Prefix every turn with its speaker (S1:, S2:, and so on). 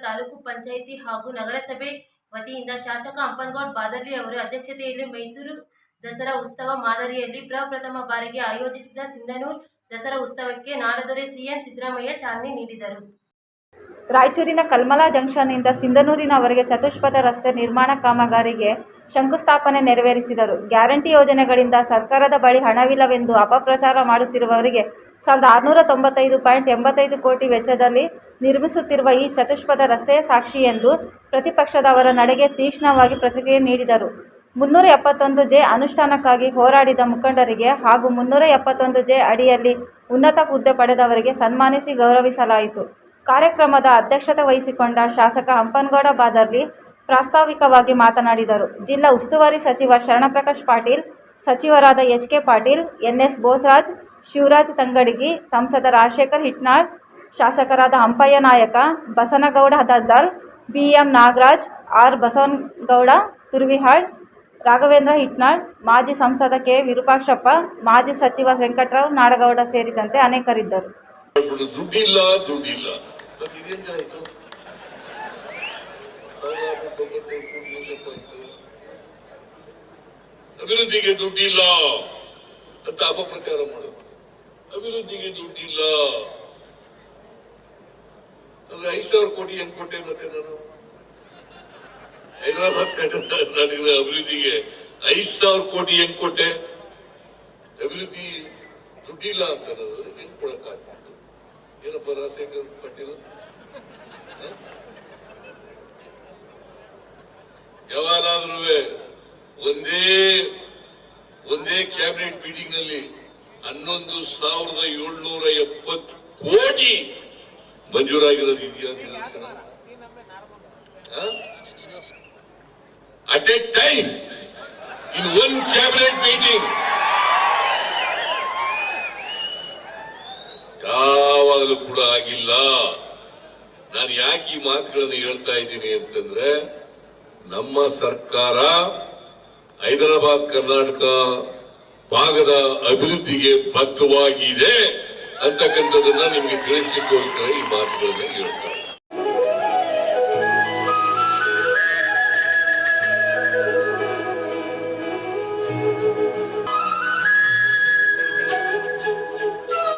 S1: ಪಂಚಾಯಿತಿ ಹಾಗೂ ನಗರಸಭೆ ವತಿಯಿಂದ ಶಾಸಕ ಅಂಪನಗೌಡ ಬಾದರ್ಲಿ ಅವರ ಅಧ್ಯಕ್ಷತೆಯಲ್ಲಿ ಮೈಸೂರು ದಸರಾ ಉತ್ಸವ ಮಾದರಿಯಲ್ಲಿ ಪ್ರಪ್ರಥಮ ಬಾರಿಗೆ ಆಯೋಜಿಸಿದ ಸಿಂಧನೂರು ದಸರಾ ಉತ್ಸವಕ್ಕೆ ನಾಡದೊರೆ ಸಿಎಂ ಸಿದ್ದರಾಮಯ್ಯ ಚಾಲನೆ ನೀಡಿದರು.
S2: ರಾಯಚೂರಿನ ಕಲ್ಮಲಾ ಜಂಕ್ಷನ್ನಿಂದ ಸಿಂಧನೂರಿನವರೆಗೆ ಚತುಷ್ಪಥ ರಸ್ತೆ ನಿರ್ಮಾಣ ಕಾಮಗಾರಿಗೆ ಶಂಕುಸ್ಥಾಪನೆ ನೆರವೇರಿಸಿದರು. ಗ್ಯಾರಂಟಿ ಯೋಜನೆಗಳಿಂದ ಸರ್ಕಾರದ ಬಳಿ ಹಣವಿಲ್ಲವೆಂದು ಅಪಪ್ರಚಾರ ಮಾಡುತ್ತಿರುವವರಿಗೆ ಸಾವಿರದ ಆರುನೂರ ತೊಂಬತ್ತೈದು ಪಾಯಿಂಟ್ ಎಂಬತ್ತೈದು ಕೋಟಿ ವೆಚ್ಚದಲ್ಲಿ ನಿರ್ಮಿಸುತ್ತಿರುವ ಈ ಚತುಷ್ಪದ ರಸ್ತೆಯ ಸಾಕ್ಷಿ ಎಂದು ಪ್ರತಿಪಕ್ಷದವರ ನಡೆಗೆ ತೀಕ್ಷ್ಣವಾಗಿ ಪ್ರತಿಕ್ರಿಯೆ ನೀಡಿದರು. ಮುನ್ನೂರ ಎಪ್ಪತ್ತೊಂದು ಜೆ ಅನುಷ್ಠಾನಕ್ಕಾಗಿ ಹೋರಾಡಿದ ಮುಖಂಡರಿಗೆ ಹಾಗೂ ಮುನ್ನೂರ ಎಪ್ಪತ್ತೊಂದು ಜೆ ಅಡಿಯಲ್ಲಿ ಉನ್ನತ ಹುದ್ದೆ ಪಡೆದವರಿಗೆ ಸನ್ಮಾನಿಸಿ ಗೌರವಿಸಲಾಯಿತು. ಕಾರ್ಯಕ್ರಮದ ಅಧ್ಯಕ್ಷತೆ ವಹಿಸಿಕೊಂಡ ಶಾಸಕ ಹಂಪನಗೌಡ ಬಾದರ್ಲಿ ಪ್ರಾಸ್ತಾವಿಕವಾಗಿ ಮಾತನಾಡಿದರು. ಜಿಲ್ಲಾ ಉಸ್ತುವಾರಿ ಸಚಿವ ಶರಣಪ್ರಕಾಶ್ ಪಾಟೀಲ್ ಸಚಿವರಾದ H K Patil N S Bosaraj, Shivaraj Tangadagi, ಸಂಸದ ರಾಜಶೇಖರ್ ಹಿಟ್ನಾಳ್, ಶಾಸಕರಾದ Hampayya Nayak, Basanagouda Daddal B M Nagaraj, R Basavanagouda, Turvihal, Raghavendra Hitnal, ಮಾಜಿ ಸಂಸದ ಕೆ ವಿರೂಪಾಕ್ಷಪ್ಪ, ಮಾಜಿ ಸಚಿವ ವೆಂಕಟರಾವ್ ನಾಡಗೌಡ ಸೇರಿದಂತೆ ಅನೇಕರಿದ್ದರು
S3: ದುಡ್ಡಿಲ್ಲ ಮತ್ತೆ ಇದೇಂಗಾಯ್ತು ಸಾವಿರದ ತೊಂಬತ್ತೈದು ಕೋಟಿ ಏನಪ್ಪ ಆಯ್ತು? ಅಭಿವೃದ್ಧಿಗೆ ದುಡ್ಡಿಲ್ಲ ಅಂತ ಅಪಪ್ರಚಾರ ಮಾಡೋದು. ಅಭಿವೃದ್ಧಿಗೆ ದುಡ್ಡಿಲ್ಲ. ಅಂದ್ರೆ ಐದು ಸಾವಿರ ಕೋಟಿ ಹೆಂಗ್ ಕೊಟ್ಟೆ ಮತ್ತೆ ನಾನು. ಹೈದರಾಬಾದ್ ಕರ್ನಾಟಕದ ಅಭಿವೃದ್ಧಿಗೆ ಐದು ಸಾವಿರ ಕೋಟಿ ಹೆಂಗ್ ಕೊಟ್ಟೆ. ಅಭಿವೃದ್ಧಿ ದುಡ್ಡಿಲ್ಲ ಅಂತ ಹೆಂಗ್ ಕೊಡಕ್ಕಾಗ್ತದೆ ಏನಪ್ಪ ರಾಜಶೇಖರ್ ಪಾಟೀಲ್? ಯಾವಾಗಾದ್ರೂ ಒಂದೇ ಒಂದೇ ಕ್ಯಾಬಿನೆಟ್ ಮೀಟಿಂಗ್ನಲ್ಲಿ ಹನ್ನೊಂದು ಸಾವಿರದ ಏಳ್ನೂರ ಎಪ್ಪತ್ತು ಕೋಟಿ ಮಂಜೂರಾಗಿರೋದು ಇದೆಯಾ at a time in one cabinet meeting ಯಾವಾಗಲೂ ಕೂಡ ಆಗಿಲ್ಲ. ನಾನು ಯಾಕೆ ಈ ಮಾತುಗಳನ್ನು ಹೇಳ್ತಾ ಇದ್ದೀನಿ ಅಂತಂದ್ರೆ, ನಮ್ಮ ಸರ್ಕಾರ ಹೈದರಾಬಾದ್ ಕರ್ನಾಟಕ ಭಾಗದ ಅಭಿವೃದ್ಧಿಗೆ ಬದ್ಧವಾಗಿದೆ ಅಂತಕ್ಕಂಥದನ್ನ ನಿಮಗೆ ತಿಳಿಸಲಿಕ್ಕೋಸ್ಕರ ಈ ಮಾತುಗಳನ್ನು ಹೇಳ್ತಾರೆ